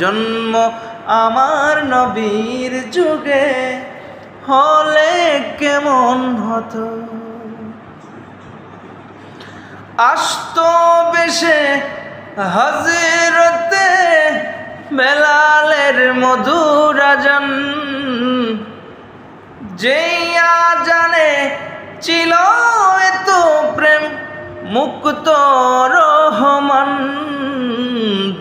জন্ম আমার নবীর যুগে হলে কেমন হতো? আসত বেশে হজরতে বেলালের মধুরাজন যেইয়া জানে ছিল এত প্রেম, মুক্ত রহমান।